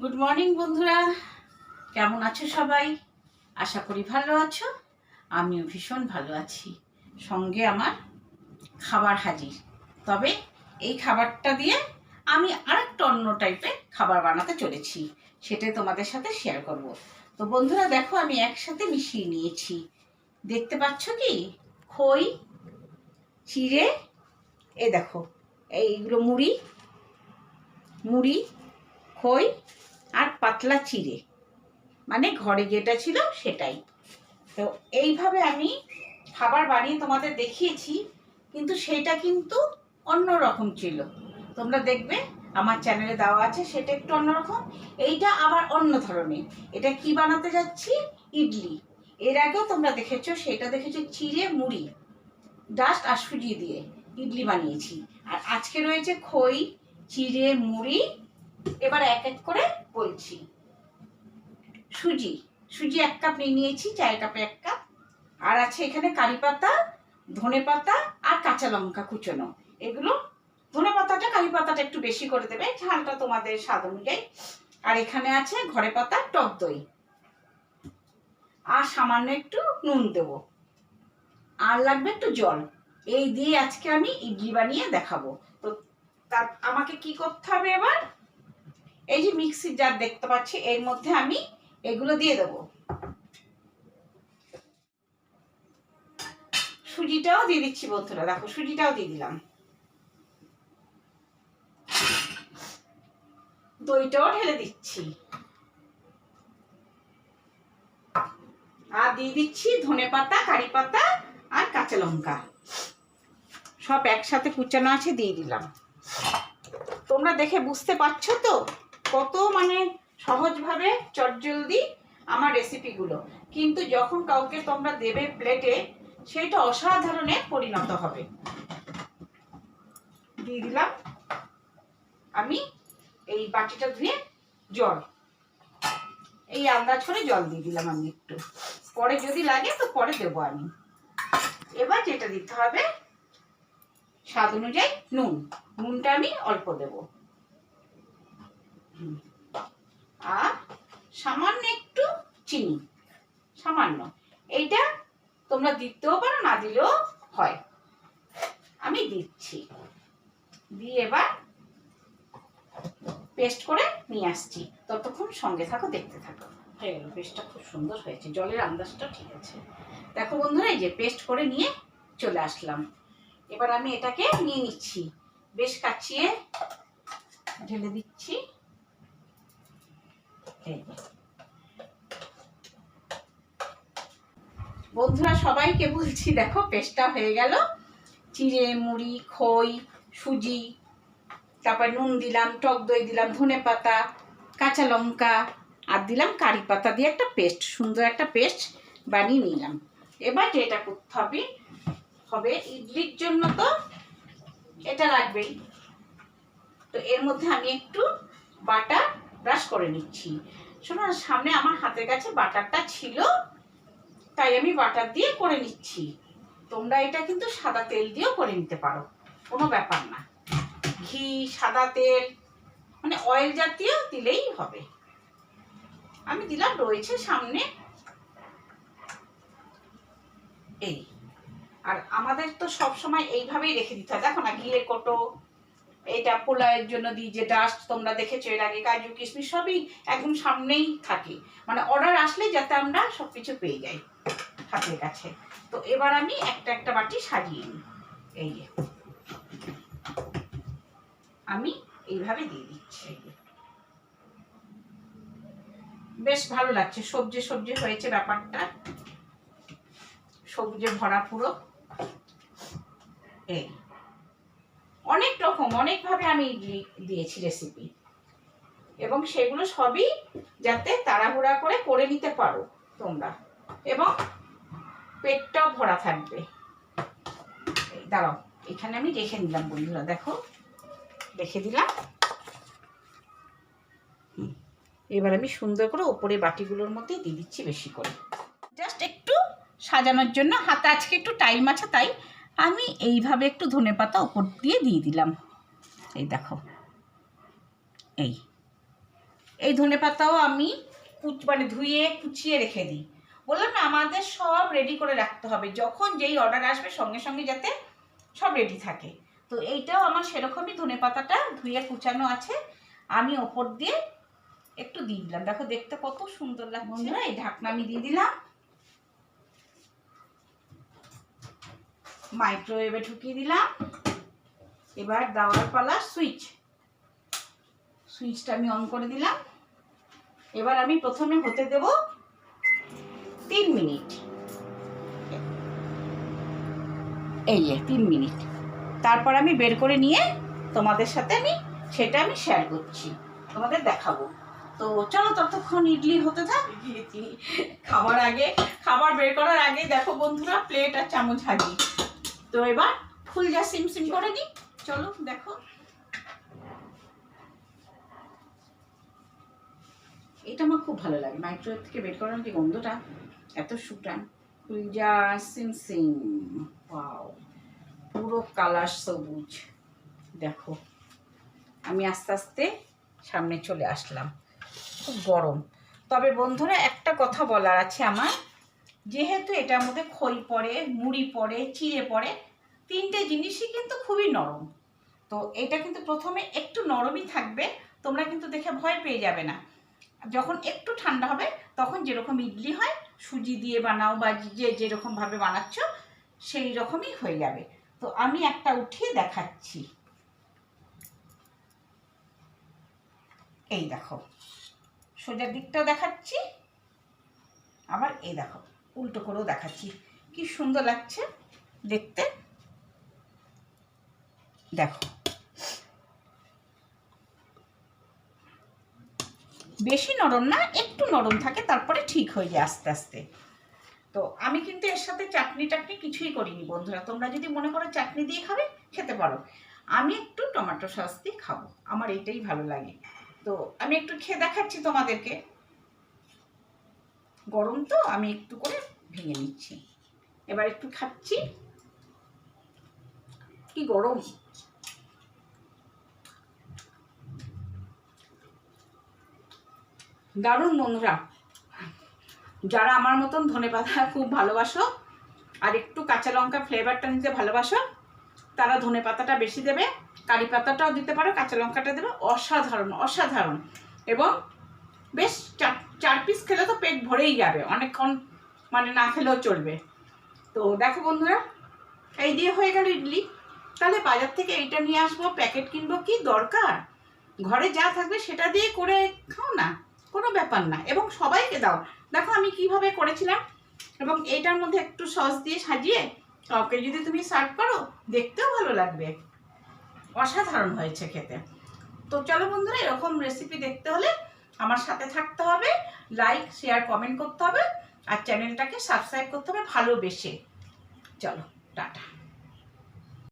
Good morning বন্ধুরা। কেমন আছো সবাই? আশা করি ভালো আছো। আমিও ভীষণ ভালো আছি। সঙ্গে আমার খাবার হাজির। তবে এই খাবারটা দিয়ে আমি আরেকটা অন্য টাইপের খাবার বানাতে চলেছি। সেটাই তোমাদের সাথে শেয়ার করব। তো বন্ধুরা, দেখো, আমি একসাথে মিশিয়ে নিয়েছি। দেখতে পাচ্ছ কি? খই, চিড়ে, এই দেখো, এইগুলো মুড়ি মুড়ি, খই আর পাতলা চিড়ে। মানে ঘরে যেটা ছিল সেটাই। তো এইভাবে আমি খাবার বানিয়ে তোমাদের দেখিয়েছি, কিন্তু সেটা কিন্তু অন্য রকম ছিল। তোমরা দেখবে আমার চ্যানেলে দেওয়া আছে, সেটা একটু অন্যরকম। এইটা আবার অন্য ধরনের। এটা কি বানাতে যাচ্ছি? ইডলি। এর আগেও তোমরা দেখেছ, সেটা দেখেছ চিড়ে মুড়ি। ডাস্ট আর সুজি দিয়ে ইডলি বানিয়েছি। আর আজকে রয়েছে খই, চিড়ে মুড়ি এবার এক এক করে বলছি। সুজি সুজি এক কাপ নিয়ে নিয়েছি, চায়ের কাপে এক কাপ। আর আছে এখানে কারি পাতা, ধনে পাতা আর কাঁচা লঙ্কা কুচোনো। এগুলো ধনে পাতাটা, কারি পাতাটা একটু বেশি করে দেবে, ঝালটা তোমাদের স্বাদ অনুযায়ী। আর এখানে আছে ঘরে পাতা টক দই। আর সামান্য একটু নুন দেব। আর লাগবে একটু জল। এই দিয়ে আজকে আমি ইডলি বানিয়ে দেখাবো। তো তার, আমাকে কি করতে হবে এবার? এই যে মিক্সির জার দেখতে পাচ্ছি, এর মধ্যে আমি এগুলো দিয়ে দেব। সুজিটাও দিয়ে দিচ্ছি বন্ধুরা, দেখো সুজিটাও দিয়ে দিলাম। দইটাও ঢেলে দিচ্ছি। আর দিয়ে দিচ্ছি ধনে পাতা, কারি পাতা আর কাঁচা লঙ্কা। সব একসাথে কুচানো আছে, দিয়ে দিলাম। তোমরা দেখে বুঝতে পারছ তো? কত মানে সহজভাবে চটজলদি আমার রেসিপিগুলো কিন্তু যখন কাউকে তোমরা দেবে প্লেটে সেটা অসাধারণে পরিণত হবে। দিয়ে দিলাম আমি এই বাটিটা ধুয়ে জল। এই আন্দাজ করে জল দিয়ে দিলাম আমি একটু। পরে যদি লাগে তো পরে দেবো আমি। এবার যেটা দিতে হবে, স্বাদ অনুযায়ী নুন। নুনটা আমি অল্প দেব। আর সামান্য একটু চিনি, সামান্য। এইটা তোমরা দিতেও পারো, না দিলেও হয়। আমি দিচ্ছি। দিয়ে এবার পেস্ট করে নিয়ে আসছি। ততক্ষণ সঙ্গে থাকো, দেখতে থাকো। হয়ে গেল পেস্টটা খুব সুন্দর হয়েছে। জলের আন্দাজটা ঠিক আছে। দেখো বন্ধুরা, এই যে পেস্ট করে নিয়ে চলে আসলাম। এবার আমি এটাকে নিয়ে নিচ্ছি। বেশ কাচিয়ে ঢেলে দিচ্ছি। বন্ধুরা, সবাইকে বলছি, দেখো, পেস্টটা হয়ে গেল। চিড়ে, মুড়ি, খই, সুজি, তারপর নুন দিলাম, টক দই দিলাম, ধনে পাতা, কাঁচা লঙ্কা, আর দিলাম কারি পাতা দিয়ে একটা পেস্ট, সুন্দর একটা পেস্ট বানিয়ে নিলাম। এবার যেটা করতে হবে হবে ইডলির জন্য তো এটা লাগবেই। তো এর মধ্যে আমি একটু বাটার ব্রাশ করে নিচ্ছি। শোনো সামনে আমার হাতের কাছে বাটারটা ছিল, তাই আমি বাটার দিয়ে করে নিচ্ছি। তোমরা এটা কিন্তু সাদা তেল দিয়েও করে নিতে পারো, কোনো ব্যাপার না। ঘি, সাদা তেল মানে অয়েল জাতীয় দিলেই হবে। আমি দিলাম, রয়েছে সামনে। এই। আর আমাদের তো সব সময় এইভাবেই রেখে দিতে হয়। দেখো না, ঘিয়ের কোটো এটা পোলাওয়ের জন্য দিই যে ডাস্ট তোমরা দেখেছ এর আগে, কাজু, কিশমিশ, সবই একদম সামনেই থাকে। মানে অর্ডার আসলে যাতে আমরা সব কিছু পেয়ে যাই হাতের কাছে। তো এবার আমি একটা একটা বাটি সাজিয়ে নিই। এই আমি এইভাবে দিয়ে দিচ্ছি। বেশ ভালো লাগছে, সবজি সবজি হয়েছে ব্যাপারটা। সবুজে ভরা পুরো। এই। অনেক রকম, অনেকভাবে আমি ইডলি দিয়েছি রেসিপি এবং সেগুলো সবই যাতে তাড়াহুড়া করে করে নিতে পারো তোমরা। এবং পেটটাও ভরা থাকবে। দাঁড়াও, এখানে আমি রেখে দিলাম বন্ধুরা, দেখো। রেখে দিলাম। এবার আমি সুন্দর করে ওপরে বাটিগুলোর মধ্যে দিয়ে দিচ্ছি বেশি করে। জাস্ট একটু সাজানোর জন্য, হাতে আজকে একটু টাইম আছে, তাই আমি এইভাবে একটু ধনেপাতা ওপর দিয়ে দিয়ে দিলাম। এই দেখো। এই। এই ধনে পাতাও আমি মানে ধুয়ে কুচিয়ে রেখে দিই। বললাম না, আমাদের সব রেডি করে রাখতে হবে। যখন যেই অর্ডার আসবে, সঙ্গে সঙ্গে যাতে সব রেডি থাকে। তো এইটাও আমার সেরকমই ধনে পাতাটা ধুয়ে কুচানো আছে। আমি ওপর দিয়ে একটু দিয়ে দিলাম। দেখো, দেখতে কত সুন্দর লাগছে। এই ঢাকনা আমি দিয়ে দিলাম। মাইক্রোওয়েভে ঢুকিয়ে দিলাম। এবার দেওয়ার পালা সুইচ। সুইচটা আমি অন করে দিলাম। এবার আমি প্রথমে হতে দেব তিন মিনিট। এই যে, তিন মিনিট। তারপর আমি বের করে নিয়ে তোমাদের সাথে আমি, সেটা আমি শেয়ার করছি, তোমাদের দেখাবো। তো চলো ততক্ষণ ইডলি হতে থাক। খাবার আগে, খাবার বের করার আগে দেখো বন্ধুরা প্লেট আর চামচ হাজি তো এবার ফুল যা সিম সিম করে নিই চলো, দেখো। এটা আমার খুব ভালো লাগে। মাইক্রোওয়েভ থেকে বের করার যে গন্ধটা, এত সুটান ফুলজা সিম ওয়াও পুরো কালার সবুজ। দেখো, আমি আস্তে আস্তে সামনে চলে আসলাম। খুব গরম। তবে বন্ধুরা, একটা কথা বলার আছে আমার। যেহেতু এটার মধ্যে খই পড়ে, মুড়ি পড়ে, চিড়ে পড়ে, তিনটে জিনিসই কিন্তু খুবই নরম। তো এটা কিন্তু প্রথমে একটু নরমই থাকবে, তোমরা কিন্তু দেখে ভয় পেয়ে যাবে না। যখন একটু ঠান্ডা হবে, তখন যেরকম ইডলি হয়, সুজি দিয়ে বানাও বা যে যেরকমভাবে বানাচ্ছ, সেই রকমই হয়ে যাবে। তো আমি একটা উঠিয়ে দেখাচ্ছি। এই দেখো সোজার দিকটাও দেখাচ্ছি, আবার এই দেখো। উল্টো করেও দেখাচ্ছি। কি সুন্দর লাগছে দেখতে। দেখো। বেশি নরম না, একটু নরম থাকে, তারপরে ঠিক হয়ে যায় আস্তে আস্তে। তো আমি কিন্তু এর সাথে চাটনি টাটনি কিছুই করিনি বন্ধুরা। তোমরা যদি মনে করো চাটনি দিয়ে খাবে, খেতে পারো। আমি একটু টমেটো সস দিয়ে খাব। আমার এইটাই ভালো লাগে। তো আমি একটু খেয়ে দেখাচ্ছি তোমাদেরকে। গরম তো, আমি একটু করে ভেঙে নিচ্ছি। এবার একটু খাচ্ছি। কি গরম। দারুণ বন্ধুরা। যারা আমার মতন ধনে পাতা খুব ভালোবাসো আর একটু কাঁচা লঙ্কা ফ্লেভারটা নিতে ভালোবাসো, তারা ধনে পাতাটা বেশি দেবে, কারি পাতাটাও দিতে পারো, কাঁচা লঙ্কাটা দেবে। অসাধারণ অসাধারণ। এবং বেশ চার চার পিস খেলে তো পেট ভরেই যাবে। অনেকক্ষণ মানে না খেলেও চলবে। তো দেখো বন্ধুরা, এই দিয়ে হয়ে গেল ইডলি। তাহলে বাজার থেকে এইটা নিয়ে আসব, প্যাকেট কিনবো কি দরকার? ঘরে যা থাকবে সেটা দিয়ে করে খাও না, কোনো ব্যাপার না। এবং সবাইকে দাও। দেখো আমি কীভাবে করেছিলাম, এবং এইটার মধ্যে একটু সস দিয়ে সাজিয়ে, কাউকে যদি তুমি সার্ভ করো, দেখতেও ভালো লাগবে। অসাধারণ হয়েছে খেতে। তো চলো বন্ধুরা, এরকম রেসিপি দেখতে হলে আমার সাথে থাকতে হবে লাইক শেয়ার কমেন্ট করতে হবে। আর চ্যানেলটাকে সাবস্ক্রাইব করতে হবে ভালোবেসে। চলো টাটা।